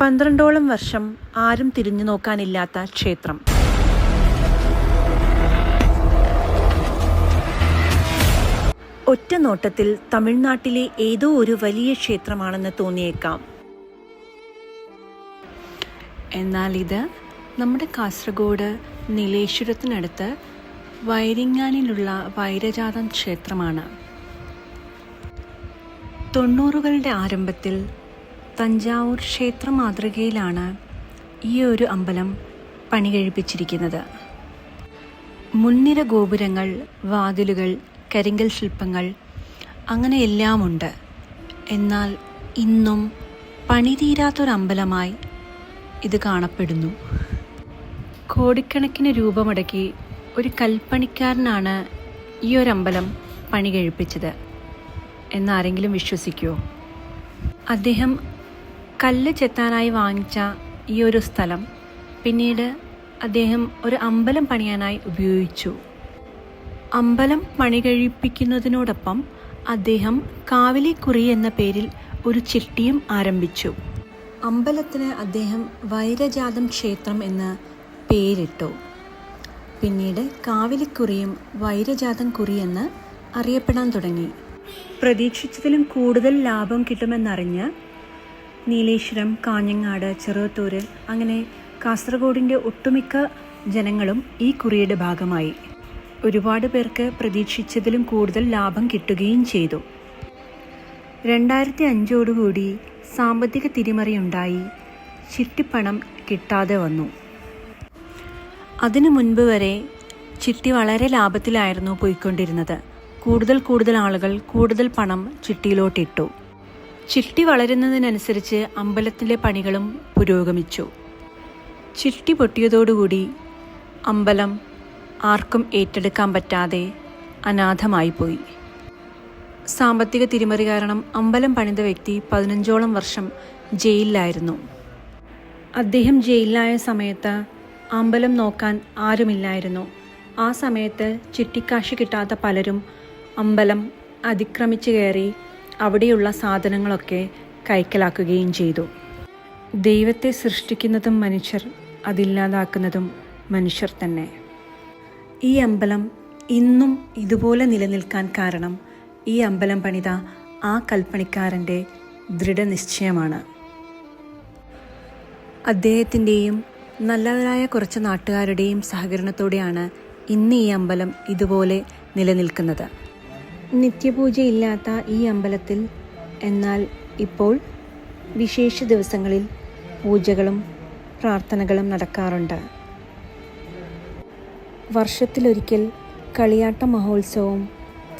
പന്ത്രണ്ടോളം വർഷം ആരും തിരിഞ്ഞു നോക്കാനില്ലാത്ത ക്ഷേത്രം. ഒറ്റ നോട്ടത്തിൽ തമിഴ്നാട്ടിലെ ഏതോ ഒരു വലിയ ക്ഷേത്രമാണെന്ന് തോന്നിയേക്കാം. എന്നാൽ ഇത് നമ്മുടെ കാസർഗോഡ് നീലേശ്വരത്തിനടുത്ത് വൈരിങ്ങാനിലുള്ള വൈരജാതം ക്ഷേത്രമാണ്. തൊണ്ണൂറുകളുടെ ആരംഭത്തിൽ തഞ്ചാവൂർ ക്ഷേത്ര മാതൃകയിലാണ് ഈ ഒരു അമ്പലം പണി കഴിപ്പിച്ചിരിക്കുന്നത് മുൻനിര ഗോപുരങ്ങൾ വാതിലുകൾ കരിങ്കൽ ശില്പങ്ങൾ അങ്ങനെ എല്ലാമുണ്ട്. എന്നാൽ ഇന്നും പണി പണിതീരാത്തൊരമ്പലമായി ഇത് കാണപ്പെടുന്നു. കോടിക്കണക്കിന് രൂപമടക്കി ഒരു കൽപ്പണിക്കാരനാണ് ഈ ഒരു അമ്പലം പണി കഴിപ്പിച്ചത് എന്നാരെങ്കിലും വിശ്വസിക്കുമോ അദ്ദേഹം കല്ല് ചെത്താനായി വാങ്ങിച്ച ഈ ഒരു സ്ഥലം പിന്നീട് അദ്ദേഹം ഒരു അമ്പലം പണിയാനായി ഉപയോഗിച്ചു. അമ്പലം പണി കഴിപ്പിക്കുന്നതിനോടൊപ്പം അദ്ദേഹം കാവിലിക്കുറി എന്ന പേരിൽ ഒരു ചിട്ടിയും ആരംഭിച്ചു. അമ്പലത്തിന് അദ്ദേഹം വൈരജാതം ക്ഷേത്രം എന്ന് പേരിട്ടു. പിന്നീട് കാവിലിക്കുറിയും വൈരജാതം കുറി എന്ന് അറിയപ്പെടാൻ തുടങ്ങി. പ്രതീക്ഷിച്ചതിലും കൂടുതൽ ലാഭം കിട്ടുമെന്നറിഞ്ഞ് നീലേശ്വരം കാഞ്ഞങ്ങാട് ചെറുവത്തൂര് അങ്ങനെ കാസർഗോഡിന്റെ ഒട്ടുമിക്ക ജനങ്ങളും ഈ കുറിയുടെ ഭാഗമായി. ഒരുപാട് പേർക്ക് പ്രതീക്ഷിച്ചതിലും കൂടുതൽ ലാഭം കിട്ടുകയും ചെയ്തു. രണ്ടായിരത്തി അഞ്ചോടുകൂടി സാമ്പത്തിക തിരിമറിയുണ്ടായി. ചിട്ടിപ്പണം കിട്ടാതെ വന്നു. അതിനു മുൻപ് വരെ ചിട്ടി വളരെ ലാഭത്തിലായിരുന്നു പോയിക്കൊണ്ടിരുന്നത്. കൂടുതൽ കൂടുതൽ ആളുകൾ കൂടുതൽ പണം ചിട്ടിയിലോട്ടിട്ടു. ചിട്ടി വളരുന്നതിനനുസരിച്ച് അമ്പലത്തിലെ പണികളും പുരോഗമിച്ചു. ചിട്ടി പൊട്ടിയതോടുകൂടി അമ്പലം ആർക്കും ഏറ്റെടുക്കാൻ പറ്റാതെ അനാഥമായിപ്പോയി. സാമ്പത്തിക തിരിമറി കാരണം അമ്പലം പണിത വ്യക്തി പതിനഞ്ചോളം വർഷം ജയിലിലായിരുന്നു. അദ്ദേഹം ജയിലിലായ സമയത്ത് അമ്പലം നോക്കാൻ ആരുമില്ലായിരുന്നു. ആ സമയത്ത് ചിട്ടിക്കാശ് കിട്ടാത്ത പലരും അമ്പലം അതിക്രമിച്ചു കയറി അവിടെയുള്ള സാധനങ്ങളൊക്കെ കൈക്കലാക്കുകയും ചെയ്തു. ദൈവത്തെ സൃഷ്ടിക്കുന്നതും മനുഷ്യർ അതില്ലാതാക്കുന്നതും മനുഷ്യർ തന്നെ. ഈ അമ്പലം ഇന്നും ഇതുപോലെ നിലനിൽക്കാൻ കാരണം ഈ അമ്പലം പണിത ആ കൽപ്പണിക്കാരന്റെ ദൃഢനിശ്ചയമാണ്. അദ്ദേഹത്തിന്റെയും നല്ലവരായ കുറച്ച് നാട്ടുകാരുടെയും സഹകരണത്തോടെയാണ് ഇന്ന് ഈ അമ്പലം ഇതുപോലെ നിലനിൽക്കുന്നത്. നിത്യപൂജയില്ലാത്ത ഈ അമ്പലത്തിൽ എന്നാൽ ഇപ്പോൾ വിശേഷ ദിവസങ്ങളിൽ പൂജകളും പ്രാർത്ഥനകളും നടക്കാറുണ്ട്. വർഷത്തിലൊരിക്കൽ കളിയാട്ട മഹോത്സവവും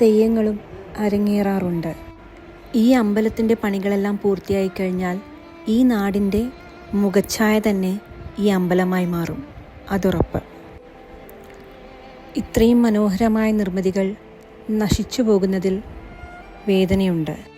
തെയ്യങ്ങളും അരങ്ങേറാറുണ്ട്. ഈ അമ്പലത്തിന്റെ പണികളെല്ലാം പൂർത്തിയായി കഴിഞ്ഞാൽ ഈ നാടിന്റെ മുഖച്ഛായ തന്നെ ഈ അമ്പലമായി മാറും അതുറപ്പ്. ഇത്രയും മനോഹരമായ നിർമ്മിതികൾ നശിച്ചു പോകുന്നതിൽ വേദനയുണ്ട്.